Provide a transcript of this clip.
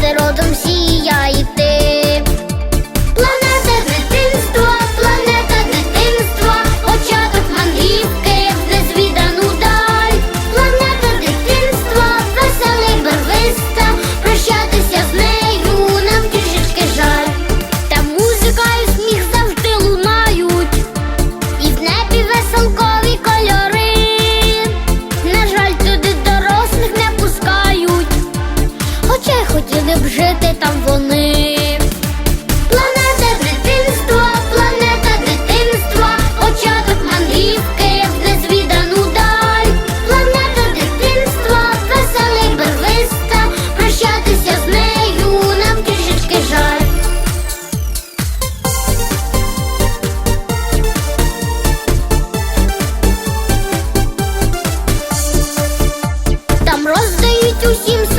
ти родом сіяє. хотіли б жити там вони. Планета дитинства, планета дитинства, початок мандрівки в незвідану даль. Планета дитинства, веселий безлиста, прощатися з нею нам трішечки жаль. Там роздають усім.